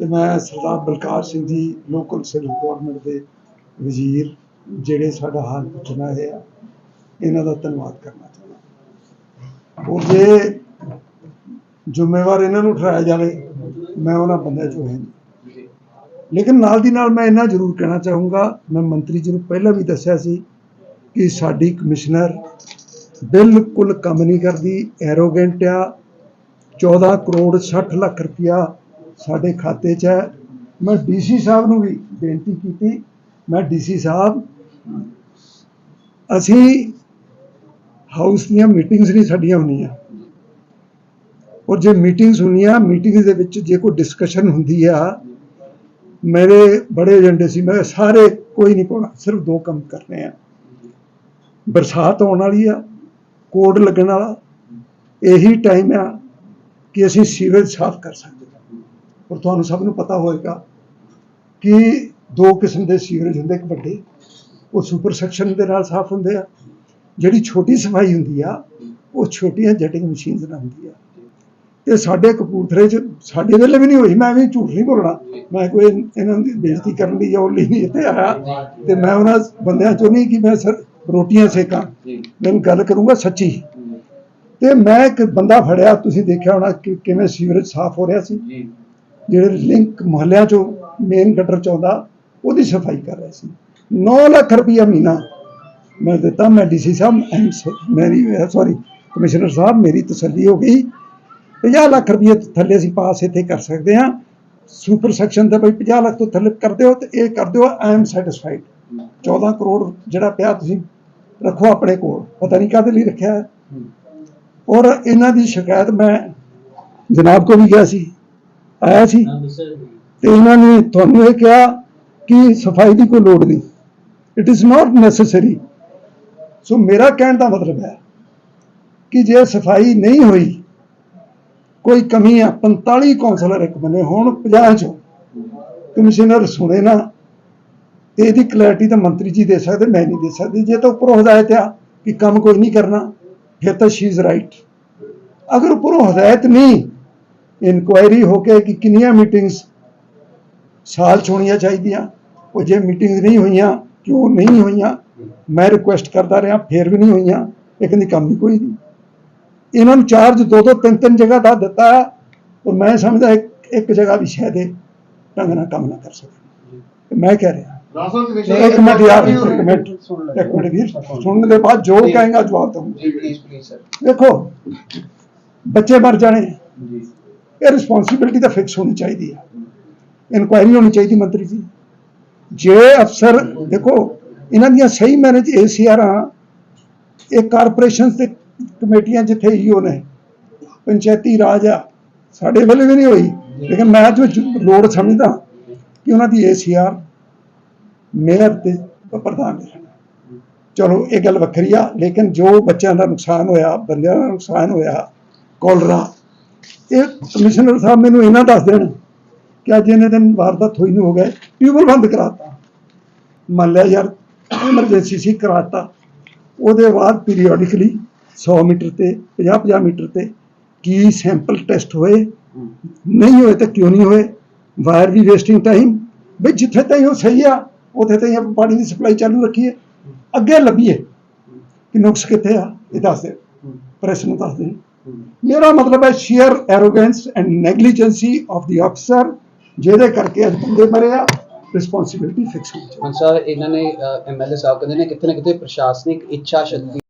ਤੇ ਮੈਂ ਸਰਦਾਰ Balkar Singh ji local civil government ਦੇ ਵਜ਼ੀਰ ਜਿਹੜੇ ਸਾਡਾ ਹਾਲ ਪੁੱਛਣਾ ਹੈ, ਇਹਨਾਂ ਦਾ ਧੰਨਵਾਦ ਕਰਨਾ ਚਾਹੁੰਦਾ। ਔਰ ਜੇ ਜ਼ਿੰਮੇਵਾਰ ਇਹਨਾਂ ਨੂੰ ਠਹਿਰਾਇਆ ਜਾਵੇ, ਮੈਂ ਉਹਨਾਂ ਬੰਦਿਆਂ ਚੋਂ ਹਾਂ ਲੇਕਿਨ ਨਾਲ ਦੀ ਨਾਲ ਮੈਂ ਇਹਨਾਂ ਜ਼ਰੂਰ ਕਹਿਣਾ ਚਾਹੂੰਗਾ, ਮੈਂ ਮੰਤਰੀ ਜੀ ਨੂੰ ਪਹਿਲਾਂ ਵੀ ਦੱਸਿਆ ਸੀ ਕਿ ਸਾਡੀ ਕਮਿਸ਼ਨਰ ਬਿਲਕੁਲ ਕੰਮ ਨਹੀਂ ਕਰਦੀ ਐਰੋਗੈਂਟ ਆ 14 ਕਰੋੜ 60 ਲੱਖ ਰੁਪਇਆ ਸਾਡੇ ਖਾਤੇ 'ਚ ਹੈ। ਮੈਂ ਡੀਸੀ ਸਾਹਿਬ ਨੂੰ ਵੀ ਬੇਨਤੀ ਕੀਤੀ। ਮੈਂ ਡੀਸੀ ਸਾਹਿਬ, ਅਸੀਂ ਹਾਊਸ ਦੀਆਂ ਮੀਟਿੰਗਸ ਨਹੀਂ ਸਾਡੀਆਂ ਹੁੰਦੀਆਂ। ਔਰ ਜੇ ਮੀਟਿੰਗਸ ਹੁੰਦੀਆਂ ਮੀਟਿੰਗਸ ਦੇ ਵਿੱਚ ਜੇ ਕੋਈ ਡਿਸਕਸ਼ਨ ਹੁੰਦੀ ਆ, ਮੇਰੇ ਬੜੇ ਏਜੰਡੇ ਸੀ, ਮੈਂ ਸਾਰੇ ਕੋਈ ਨਹੀਂ ਪਾਉਣਾ, ਸਿਰਫ ਦੋ ਕੰਮ ਕਰਨੇ ਆ। ਬਰਸਾਤ ਆਉਣ ਵਾਲੀ ਆ ਕੋਡ ਲੱਗਣ ਵਾਲਾ, ਇਹੀ ਟਾਈਮ ਆ ਕਿ ਅਸੀਂ ਸੀਵਰੇਜ ਸਾਫ਼ ਕਰ ਸਕਦੇ ਔਰ ਤੁਹਾਨੂੰ ਸਭ ਨੂੰ ਪਤਾ ਹੋਏਗਾ ਕਿ ਦੋ ਕਿਸਮ ਦੇ ਸੀਵਰੇਜ ਹੁੰਦੇ, ਇੱਕ ਵੱਡੇ, ਉਹ ਸੁਪਰ ਸੈਕਸ਼ਨ ਦੇ ਨਾਲ ਸਾਫ਼ ਹੁੰਦੇ ਆ। ਜਿਹੜੀ ਛੋਟੀ ਸਫ਼ਾਈ ਹੁੰਦੀ ਆ, ਉਹ ਛੋਟੀਆਂ ਜੈਟਿੰਗ ਮਸ਼ੀਨਸ ਨਾਲ ਹੁੰਦੀ ਆ। ਇਹ ਸਾਡੇ ਕਪੂਰਥਲੇ 'ਚ, ਸਾਡੇ ਵੇਲੇ ਵੀ ਨਹੀਂ ਹੋਈ, ਮੈਂ ਵੀ ਝੂਠ ਨਹੀਂ ਬੋਲਣਾ। ਮੈਂ ਕੋਈ ਇਹਨਾਂ ਦੀ ਬੇਇੱਜ਼ਤੀ ਕਰਨ ਲਈ ਜਾਂ ਉਹ ਲਈ ਨਹੀਂ ਇੱਥੇ ਆਇਆ। ਤੇ ਮੈਂ ਉਹਨਾਂ ਬੰਦਿਆਂ ਚੋਂ ਨਹੀਂ ਕਿ ਮੈਂ ਸਰ ਰੋਟੀਆਂ ਸੇਕਾਂ। ਮੈਨੂੰ ਗੱਲ ਕਰੂੰਗਾ ਸੱਚੀ। ਤੇ ਮੈਂ ਇੱਕ ਬੰਦਾ ਫੜਿਆ, ਤੁਸੀਂ ਦੇਖਿਆ ਹੋਣਾ ਕਿ ਕਿਵੇਂ ਸੀਵਰੇਜ ਸਾਫ਼ ਹੋ ਰਿਹਾ ਸੀ। ਜਿਹੜੇ ਲਿੰਕ ਮੁਹੱਲਿਆਂ ਚੋਂ ਮੇਨ ਗਟਰ ਚ ਆਉਂਦਾ, ਉਹਦੀ ਸਫ਼ਾਈ ਕਰ ਰਿਹਾ ਸੀ। 9 ਲੱਖ ਰੁਪਈਆ ਮਹੀਨਾ ਮੈਂ ਦਿੱਤਾ, ਮੈਂ ਡੀਸੀ ਸਾਹਿਬ ਸ- ਮੇਰੀ ਸੌਰੀ ਕਮਿਸ਼ਨਰ ਸਾਹਿਬ, ਮੇਰੀ ਤਸੱਲੀ ਹੋ ਗਈ। 50 ਲੱਖ ਰੁਪਏ ਤੋਂ ਥੱਲੇ ਅਸੀਂ ਪਾਸ ਇੱਥੇ ਕਰ ਸਕਦੇ ਹਾਂ। ਸੁਪਰ ਸੈਕਸ਼ਨ ਦਾ ਬਈ 50 ਲੱਖ ਤੋਂ ਥੱਲੇ ਕਰ ਦਿਓ ਤੇ ਇਹ ਕਰ ਦਿਓ ਆਈ ਐਮ ਸੈਟੀਸਫਾਈਡ 14 ਕਰੋੜ ਜਿਹੜਾ ਪਿਆ ਤੁਸੀਂ ਰੱਖੋ ਆਪਣੇ ਕੋਲ, ਪਤਾ ਨਹੀਂ ਕਾਹਦੇ ਲਈ ਰੱਖਿਆ। ਔਰ ਇਹਨਾਂ ਦੀ ਸ਼ਿਕਾਇਤ ਮੈਂ ਜਨਾਬ ਕੋ ਵੀ ਗਿਆ ਸੀ। ਆਇਆ ਸੀ। ਤੇ ਇਹਨਾਂ ਨੇ ਤੁਹਾਨੂੰ ਇਹ ਕਿਹਾ ਕਿ ਸਫ਼ਾਈ ਦੀ ਕੋਈ ਲੋੜ ਨਹੀਂ। It is not necessary so ਮੇਰਾ ਕਹਿਣ ਦਾ ਮਤਲਬ ਹੈ ਕਿ ਜੇ ਸਫ਼ਾਈ ਨਹੀਂ ਹੋਈ, ਕੋਈ ਕਮੀ ਆ 45 ਕੌਂਸਲਰ ਇੱਕ ਬਣੇ ਹੋਣ 50 ਚੋਂ। ਕਮਿਸ਼ਨਰ ਸੁਣੇ ਨਾ ਤੇ ਇਹਦੀ ਕਲੈਰਿਟੀ ਤਾਂ ਮੰਤਰੀ ਜੀ ਦੇ ਸਕਦੇ, ਮੈਂ ਨਹੀਂ ਦੇ ਸਕਦੀ। ਜੇ ਤਾਂ ਉੱਪਰੋਂ ਹਦਾਇਤ ਆ ਕਿ ਕੰਮ ਕੋਈ ਨਹੀਂ ਕਰਨਾ, ਫਿਰ ਤਾਂ ਸ਼ੀ ਇਜ਼ ਰਾਈਟ ਅਗਰ ਉੱਪਰੋਂ ਹਦਾਇਤ ਨਹੀਂ ਇਨਕੁਆਇਰੀ ਹੋ ਕੇ ਕਿ ਕਿੰਨੀਆਂ ਮੀਟਿੰਗਸ ਸਾਲ 'ਚ ਹੋਣੀਆਂ ਚਾਹੀਦੀਆਂ? ਉਹ ਜੇ ਮੀਟਿੰਗਸ ਨਹੀਂ ਹੋਈਆਂ ਕਿਉਂ ਨਹੀਂ ਹੋਈਆਂ? ਮੈਂ ਰਿਕੁਐਸਟ ਕਰਦਾ ਰਿਹਾ ਫੇਰ ਵੀ ਨਹੀਂ ਹੋਈਆਂ। ਇਹ ਕਹਿੰਦੀ ਕੰਮ ਹੀ ਕੋਈ ਨਹੀਂ। ਇਹਨਾਂ ਨੂੰ ਚਾਰਜ ਦੋ ਦੋ ਤਿੰਨ ਤਿੰਨ ਜਗ੍ਹਾ ਦਾ ਦਿੱਤਾ ਔਰ ਮੈਂ ਸਮਝਦਾ ਇੱਕ ਇੱਕ ਜਗ੍ਹਾ ਵੀ ਸ਼ਾਇਦ ਇਹ ਢੰਗ ਨਾਲ ਕੰਮ ਨਾ ਕਰ ਸਕਣ ਤੇ ਮੈਂ ਕਹਿ ਰਿਹਾ। ਰਾਸਲ ਕਮਿਸ਼ਨ ਇੱਕ ਮਿੰਟ ਯਾਰ ਇੱਕ ਮਿੰਟ ਇੱਕ ਮਿੰਟ ਵੀਰ ਸੁਣਨ ਦੇ ਬਾਅਦ ਜੋ ਕਹੇਗਾ ਜਵਾਬ ਦਊਂਗਾ। ਜੀ ਪਲੀਜ਼ ਪਲੀਜ਼ ਸਰ ਦੇਖੋ ਬੱਚੇ ਮਰ ਜਾਣੇ। ਜੀ। ਇਹ ਰਿਸਪੌਂਸਿਬਿਲਟੀ ਤਾਂ ਫਿਕਸ ਹੋਣੀ ਚਾਹੀਦੀ ਹੈ ਇਨਕੁਆਇਰੀ ਹੋਣੀ ਚਾਹੀਦੀ ਮੰਤਰੀ ਜੀ। ਜੇ ਅਫਸਰ, ਦੇਖੋ, ਇਹਨਾਂ ਦੀਆਂ ਸਹੀ ਮੈਨੇਜ ਏਸੀਆਰਾਂ ਇਹ ਕਾਰਪੋਰੇਸ਼ਨਸ ਤੇ ਕਮੇਟੀਆਂ ਜਿੱਥੇ ਈਓ ਨੇ, ਪੰਚਾਇਤੀ ਰਾਜ ਆ, ਸਾਡੇ ਵੇਲੇ ਵੀ ਨਹੀਂ ਹੋਈ। ਲੇਕਿਨ ਮੈਂ ਜੋ ਲੋੜ ਸਮਝਦਾ ਕਿ ਉਹਨਾਂ ਦੀ ਏਸੀਆਰ ਮੇਅਰ ਤੇ ਪ੍ਰਧਾਨ ਨੇ ਚਲੋ, ਇਹ ਗੱਲ ਵੱਖਰੀ ਆ, ਲੇਕਿਨ ਜੋ ਬੱਚਿਆਂ ਦਾ ਨੁਕਸਾਨ ਹੋਇਆ, ਬੰਦਿਆਂ ਦਾ ਨੁਕਸਾਨ ਹੋਇਆ ਕੋਲਰਾ ਇਹ ਕਮਿਸ਼ਨਰ ਸਾਹਿਬ ਮੈਨੂੰ ਇਹਨਾਂ ਦੱਸ ਦੇਣ ਕਿ ਅੱਜ ਇਹਨੇ ਦਿਨ ਵਾਰਦਾਤ ਹੋਈ ਨੂੰ ਹੋ ਗਏ ਟਿਊਬਲ ਬੰਦ ਕਰਾਤਾ। ਮੰਨ ਲਿਆ ਯਾਰ ਐਮਰਜੈਂਸੀ ਸੀ ਕਰਾਤਾ। ਉਹਦੇ ਬਾਅਦ ਪੀਰੀਓਡਿਕਲੀ 100 ਮੀਟਰ ਤੇ 50 50 ਮੀਟਰ ਤੇ ਕੀ ਸੈਂਪਲ ਟੈਸਟ ਹੋਏ ਨਹੀਂ ਹੋਏ ਤਾਂ ਕਿਉਂ ਨਹੀਂ ਹੋਏ ਵਾਇਰ ਵੀ ਵੇਸਟਿੰਗ ਟਾਈਮ ਵੀ ਜਿੱਥੇ ਤਾਈਂ ਉਹ ਸਹੀ ਆ ਉੱਥੇ ਤਾਈਂ ਆਪਾਂ ਪਾਣੀ ਦੀ ਸਪਲਾਈ ਚਾਲੂ ਰੱਖੀਏ ਅੱਗੇ ਲੱਭੀਏ। ਕਿ ਨੁਕਸ ਕਿੱਥੇ ਆ ਇਹ ਦੱਸ ਦੇ ਪ੍ਰੈਸ ਨੂੰ ਦੱਸ ਦੇ। ਮੇਰਾ ਮਤਲਬ ਹੈ sheer arrogance and negligence of the ਅਫਸਰ ਜਿਹਦੇ ਕਰਕੇ ਅੱਜ ਬੰਦੇ ਮਰੇ ਆ ਰਿਸਪੌਂਸਿਬਿਲਟੀ ਫਿਕਸ ਹੋਣੀ ਚਾਹੀਦੀ ਹਾਂ ਸਰ, ਇਹਨਾਂ ਨੇ ਐਮਐਲਏ ਸਾਹਿਬ ਕਹਿੰਦੇ ਨੇ ਕਿਤੇ ਨਾ ਕਿਤੇ ਪ੍ਰਸ਼ਾਸਨਿਕ ਇੱਛਾ ਸ਼ਕਤੀ